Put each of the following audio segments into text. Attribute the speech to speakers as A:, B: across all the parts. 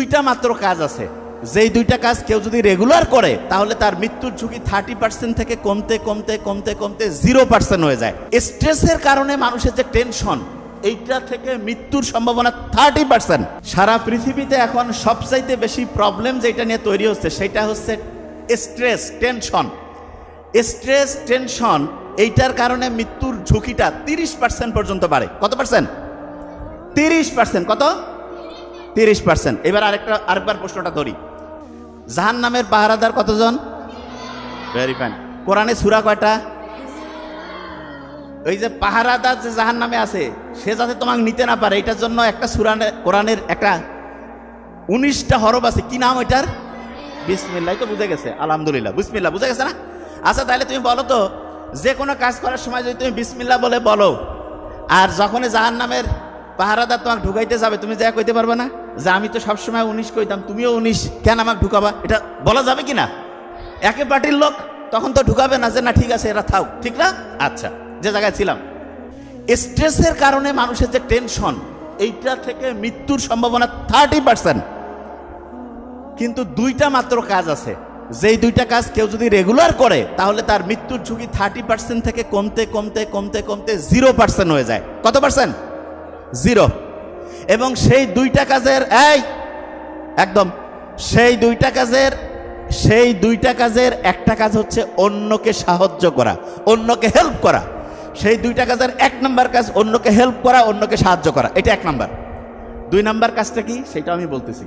A: দুইটা মাত্র কাজ আছে। যেই দুইটা কাজ কেউ যদি রেগুলার করে, তাহলে তার মৃত্যুর ঝুঁকি থার্টি পার্সেন্ট থেকে কমতে কমতে কমতে কমতে জিরো পার্সেন্ট হয়ে যায়। স্ট্রেসের কারণে মানুষের যে টেনশন এইটা থেকে মৃত্যুর সম্ভাবনা থার্টি পার্সেন্ট সারা পৃথিবীতে এখন সবচাইতে বেশি প্রবলেম যেটা নিয়ে তৈরি হচ্ছে, সেটা হচ্ছে স্ট্রেস টেনশন স্ট্রেস টেনশন এইটার কারণে মৃত্যুর ঝুঁকিটা তিরিশ পার্সেন্ট পর্যন্ত বাড়ে। কত পার্সেন্ট তিরিশ পার্সেন্ট কত? তিরিশ পার্সেন্ট এবার আরেকটা, আরেকবার প্রশ্নটা ধরি। জাহান নামের পাহারাদার কতজন? ভেরি ফাইন কোরআনে সুরা কয়টা? ওই যে পাহারাদার যে জাহান নামে আছে, সে যাতে তোমাকে নিতে না পারে, এটার জন্য একটা সুরানে কোরআনের একটা উনিশটা হরফ আছে। কি নাম ওইটার? বিসমিল্লাহ তো বুঝে গেছে। আলহামদুলিল্লাহ। বিসমিল্লাহ, বুঝে গেছে না? আচ্ছা তাহলে তুমি বলো তো, যে কোনো কাজ করার সময় যদি তুমি বিসমিল্লাহ বলে বলো, আর যখনই জাহান নামের পাহারাদার তোমাকে ঢুকাইতে যাবে, তুমি যা কইতে পারবে না? যে আমি তো সবসময় উনিশ কইতাম, তুমিও উনিশ, কেন আমাকে ঢুকাবা? এটা বলা যাবে কি না একে পার্টির লোক, তখন তো ঢুকাবে না যে না, ঠিক আছে, এরা থাক, ঠিক না? আচ্ছা যে জায়গায় ছিলাম। স্ট্রেসের কারণে মানুষের যে টেনশন, এইটা থেকে মৃত্যুর সম্ভাবনা থার্টি পার্সেন্ট কিন্তু দুইটা মাত্র কাজ আছে। যেই দুইটা কাজ কেউ যদি রেগুলার করে, তাহলে তার মৃত্যুর ঝুঁকি থার্টি পার্সেন্ট থেকে কমতে কমতে কমতে কমতে জিরো পার্সেন্ট হয়ে যায়। কত পার্সেন্ট জিরো এবং সেই দুইটা কাজের, এই, একদম, সেই দুইটা কাজের, সেই দুইটা কাজের একটা কাজ হচ্ছে অন্যকে সাহায্য করা, অন্যকে হেল্প করা। সেই দুইটা কাজের এক নম্বর কাজ অন্যকে হেল্প করা, অন্যকে সাহায্য করা। এটা এক নাম্বার। দুই নাম্বার কাজটা কি? সেটা আমি বলতেছি।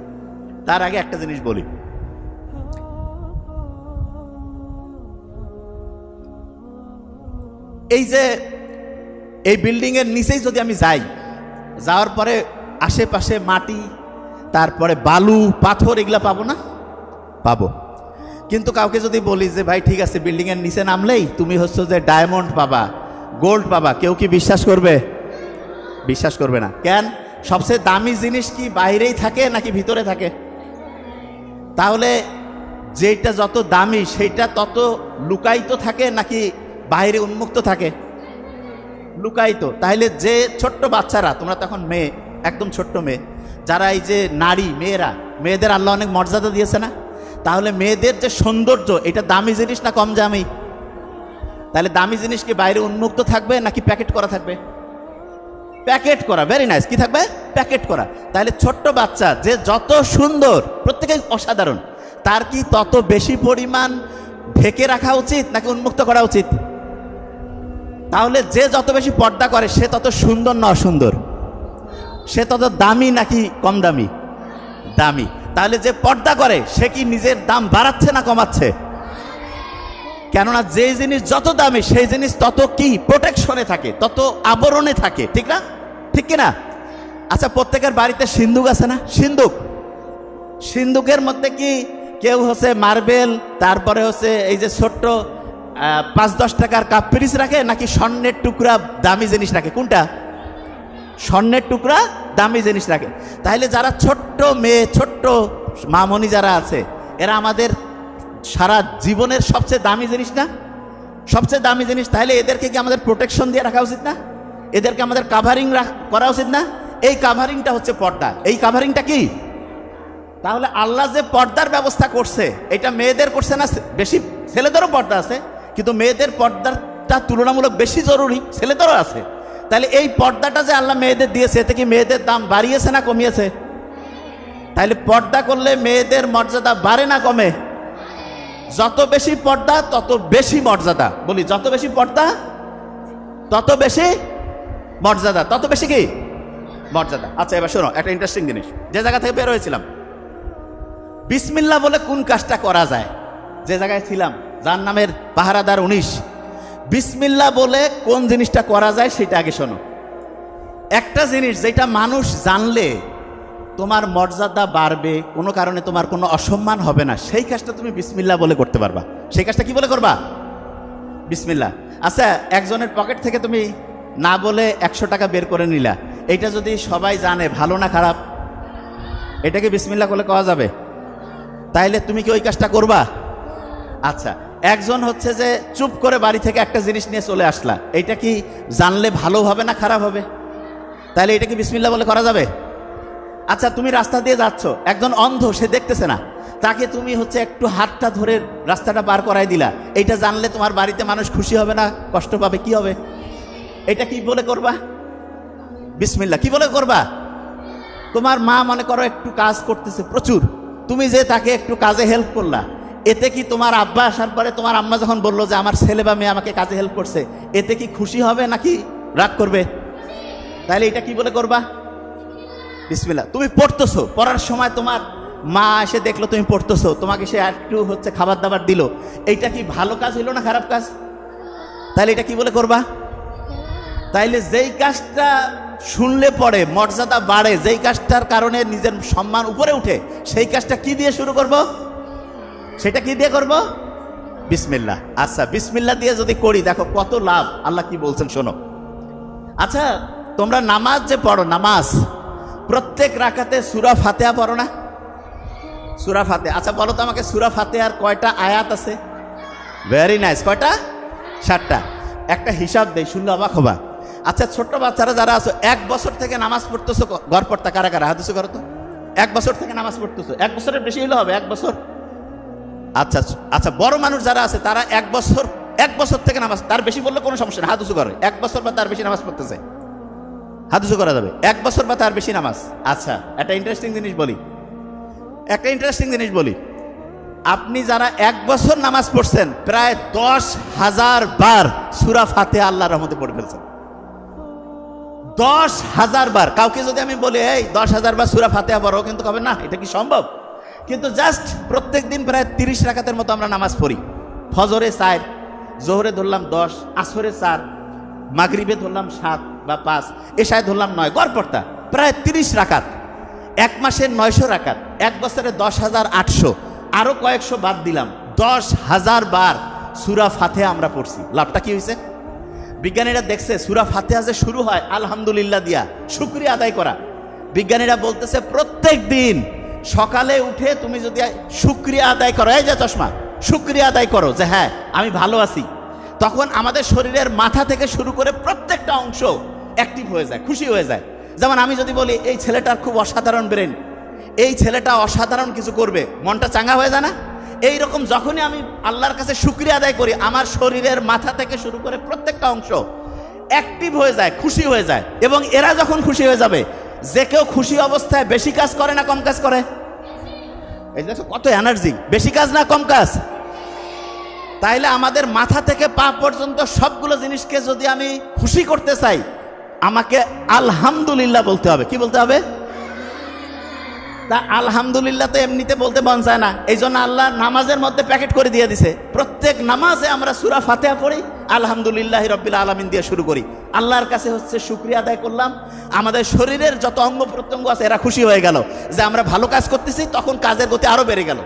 A: তার আগে একটা জিনিস বলি। এই যে, এই বিল্ডিং এর নিচেই যদি আমি যাই, যাওয়ার পরে আশেপাশে মাটি, তারপরে বালু, পাথর, এগুলা পাবো না? পাবো। কিন্তু কাউকে যদি বলি যে, ভাই, ঠিক আছে বিল্ডিং এর নিচে নামলেই তুমি হচ্ছে যে ডায়মন্ড পাবা গোল্ড পাবা। কেউ কি বিশ্বাস করবে? বিশ্বাস করবে না। কেন? সবচেয়ে দামি জিনিস কি বাইরেই থাকে নাকি ভিতরে থাকে? তাহলে যেটা যত দামি, সেইটা তত লুকায়িত থাকে নাকি বাইরে উন্মুক্ত থাকে? লুকায়িত। তাহলে যে ছোট্ট বাচ্চারা, তোমরা তখন মেয়ে একদম ছোট্ট মেয়ে। যারা এই যে নারী, মেয়েরা, মেয়েদের আল্লাহ অনেক মর্যাদা দিয়েছে না? তাহলে মেয়েদের যে সৌন্দর্য, এটা দামি জিনিস না কম দামি? তাহলে দামি জিনিস কি বাইরে উন্মুক্ত থাকবে নাকি প্যাকেট করা থাকবে? প্যাকেট করা ভেরি নাইস কি থাকবে? প্যাকেট করা। তাহলে ছোট্ট বাচ্চা যে যত সুন্দর প্রত্যেকে অসাধারণ, তার কি তত বেশি পরিমাণ ঢেকে রাখা উচিত নাকি উন্মুক্ত করা উচিত? তাহলে যে যত বেশি পর্দা করে, সে তত সুন্দর না অসুন্দর। সে তত দামি নাকি কম দামি? দামি। তাহলে যে পর্দা করে, সে কি নিজের দাম বাড়াচ্ছে না কমাচ্ছে? কেননা যে জিনিস যত দামি, সেই জিনিস তত কি? প্রোটেকশনে থাকে, তত আবরণে থাকে। ঠিক না? ঠিক কি না আচ্ছা প্রত্যেকের বাড়িতে সিন্দুক আছে না? সিন্দুক সিন্দুকের মধ্যে কি কেউ হচ্ছে মার্বেল, তারপরে হচ্ছে এই যে ছোট্ট পাঁচ দশ টাকার কাপ পিরিস রাখে, নাকি স্বর্ণের টুকরা দামি জিনিস রাখে? কোনটা? স্বর্ণের টুকরা, দামি জিনিস রাখে। তাহলে যারা ছোট্ট মেয়ে, ছোট্ট মামনি যারা আছে, এরা আমাদের সারা জীবনের সবচেয়ে দামি জিনিস না? সবচেয়ে দামি জিনিস তাহলে এদেরকে কি আমাদের প্রোটেকশন দিয়ে রাখা উচিত না? এদেরকে আমাদের কাভারিং করা উচিত না? এই কাভারিংটা হচ্ছে পর্দা। এই কাভারিংটা কি? তাহলে আল্লাহ যে পর্দার ব্যবস্থা করছে, এটা মেয়েদের করছে না? বেশি ছেলেদেরও পর্দা আছে, কিন্তু মেয়েদের পর্দাটা তুলনামূলক বেশি জরুরি, ছেলেদেরও আছে। তাহলে এই পর্দাটা যে আল্লাহ মেয়েদের দিয়েছে, এতে কি মেয়েদের দাম বাড়িয়েছে না কমিয়েছে? তাহলে পর্দা করলে মেয়েদের মর্যাদা বাড়ে না কমে? যত বেশি পর্দা, তত বেশি মর্যাদা। বলি, যত বেশি পর্দা, তত বেশি মর্যাদা। তত বেশি কি? মর্যাদা। আচ্ছা এবার শোনো, একটা ইন্টারেস্টিং জিনিস। যে জায়গা থেকে বের হয়েছিলাম বিসমিল্লা বলে কোন কাজটা করা যায়? যে জায়গায় ছিলাম, যার নামের পাহারাদার উনিশ। বিসমিল্লা বলে কোন জিনিসটা করা যায় সেটা আগে শোনো। একটা জিনিস যেটা মানুষ জানলে তোমার মর্যাদা বাড়বে, কোনো কারণে তোমার কোনো অসম্মান হবে না, সেই কাজটা তুমি বিসমিল্লা বলে করতে পারবা। সেই কাজটা কি বলে করবা? বিসমিল্লা আচ্ছা একজনের পকেট থেকে তুমি না বলে একশো টাকা বের করে নিলা। এটা যদি সবাই জানে, ভালো না খারাপ? এটাকে বিসমিল্লা করলে কওয়া যাবে? তাইলে তুমি কি ওই কাজটা করবা? আচ্ছা একজন হচ্ছে যে চুপ করে বাড়ি থেকে একটা জিনিস নিয়ে চলে আসলা। এটা কি জানলে ভালো হবে না খারাপ হবে? তাহলে এটা কি বিসমিল্লা বলে করা যাবে? আচ্ছা তুমি রাস্তা দিয়ে যাচ্ছ, একজন অন্ধ, সে দেখতেছে না। তাকে তুমি হচ্ছে একটু হাতটা ধরে রাস্তাটা পার করাই দিলা। এইটা জানলে তোমার বাড়িতে মানুষ খুশি হবে না, কষ্ট পাবে, কি হবে? এটা কি বলে করবা? বিসমিল্লা কি বলে করবা? তোমার মা মনে করো একটু কাজ করতেছে, প্রচুর। তুমি যে তাকে একটু কাজে হেল্প করলা এতে কি তোমার আব্বা আসার পরে তোমার আম্মা যখন বলল যে আমার ছেলে বা মেয়ে আমাকে কাজে হেল্প করছে, এতে কি খুশি হবে নাকি রাগ করবে? তাহলে এটা কি বলে করবা? বিসমিল্লা তুমি পড়তেছো, পড়ার সময় তোমার মা এসে দেখল তুমি পড়তেছো, তোমাকে সে একটু হচ্ছে খাবার দাবার দিল। এইটা কি ভালো কাজ হইল না খারাপ কাজ? তাহলে এটা কি বলে করবা? তাইলে যেই কাজটা শুনলে পরে মর্যাদা বাড়ে, যেই কাজটার কারণে নিজের সম্মান উপরে উঠে, সেই কাজটা কি দিয়ে শুরু করব? সেটা কি দিয়ে করব? বিসমিল্লা আচ্ছা বিসমিল্লা দিয়ে যদি করি, দেখো কত লাভ। আল্লাহ কি বলছেন, শোনো। আচ্ছা তোমরা নামাজ যে পড়ো, নামাজ, প্রত্যেক রাকাতে সুরা ফাতেহা পড়ো না? সুরা ফাতে আচ্ছা বলো তো আমাকে, সুরা ফাতেহার কয়টা আয়াত আছে? ভেরি নাইস কয়টা? ষাটটা একটা হিসাব দেই, শুনলে অবাক হবা। আচ্ছা ছোট্ট বাচ্চারা যারা আছো, এক বছর থেকে নামাজ পড়তেছো ক- ঘর পড়তা কারা কারা? হাদিসে করো তো। এক বছর থেকে নামাজ পড়তেছো। এক বছরের বেশি হলে হবে, এক বছর? আচ্ছা আচ্ছা বড় মানুষ যারা আছে, তারা এক বছর এক বছর থেকে নামাজ, তার বেশি বললে কোনো সমস্যা নেই হাদুসু করে। এক বছর বা তার বেশি নামাজ পড়তেছে। হাদুসু করা যাবে। এক বছর বা তার বেশি নামাজ। আচ্ছা একটা ইন্টারেস্টিং জিনিস বলি। একটা ইন্টারেস্টিং জিনিস বলি। আপনি যারা এক বছর নামাজ পড়ছেন, প্রায় দশ হাজার বার সুরা ফাতে আল্লাহ রহমতে পড়ে ফেলছেন। দশ হাজার বার। কাউকে যদি আমি বলি, এই, দশ হাজার বার সুরা ফাতে পড়ো, কিন্তু কবে, না, এটা কি সম্ভব? কিন্তু জাস্ট প্রত্যেক দিন প্রায় তিরিশ রাখাতের মতো আমরা নামাজ পড়ি। ফজরে চার, জোহরে ধরলাম দশ, আসরে চার, মাগরিবে ধরলাম সাত বা পাঁচ, এশায় ধরলাম নয় গড় পড়তা প্রায় তিরিশ রাকাত। এক মাসের নয়শো রাকাত, এক বছরে দশ হাজার আটশো আরও কয়েকশো বাদ দিলাম। দশ হাজার বার সুরা ফাতে আমরা পড়ছি। লাভটা কি হয়েছে বিজ্ঞানীরা দেখছে, সুরা ফাতেহা যে শুরু হয়, আলহামদুলিল্লাহ দিয়া, শুক্রিয়া আদায় করা। বিজ্ঞানীরা বলতেছে, প্রত্যেক দিন সকালে উঠে তুমি যদি শুক্রিয়া আদায় করো, এই যে চশমা, শুক্রিয়া আদায় করো যে হ্যাঁ আমি ভালো আছি। তখন আমাদের শরীরের মাথা থেকে শুরু করে প্রত্যেকটা অংশ অ্যাক্টিভ হয়ে যায়, খুশি হয়ে যায়। যেমন আমি যদি বলি, এই ছেলেটার খুব অসাধারণ ব্রেন এই ছেলেটা অসাধারণ কিছু করবে, মনটা চাঙ্গা হয়ে যায় না? এই রকম যখনই আমি আল্লাহর কাছে শুক্রিয়া আদায় করি, আমার শরীরের মাথা থেকে শুরু করে প্রত্যেকটা অংশ অ্যাক্টিভ হয়ে যায়, খুশি হয়ে যায়। এবং এরা যখন খুশি হয়ে যাবে যে কেউ খুশি অবস্থায় বেশি কাজ করে না কম কাজ করে? এই দেখো কত এনার্জি বেশি কাজ না কম কাজ? তাইলে আমাদের মাথা থেকে পা পর্যন্ত সবগুলো জিনিসকে যদি আমি খুশি করতে চাই, আমাকে আলহামদুলিল্লাহ বলতে হবে। কি বলতে হবে? তা আলহামদুলিল্লাহ তো এমনিতে বলতে মন চায় না। এই জন্য আল্লাহ নামাজের মধ্যে প্যাকেট করে দিয়ে দিছে। প্রত্যেক নামাজে আমরা সুরা ফাতেহা পড়ি, আলহামদুলিল্লাহ রব্বিল আলমিন দিয়ে শুরু করি। আল্লাহর কাছে হচ্ছে শুক্রিয়া আদায় করলাম। আমাদের শরীরের যত অঙ্গ প্রত্যঙ্গ আছে, এরা খুশি হয়ে গেল। যে আমরা ভালো কাজ করতেছি, তখন কাজের গতি আরও বেড়ে গেল।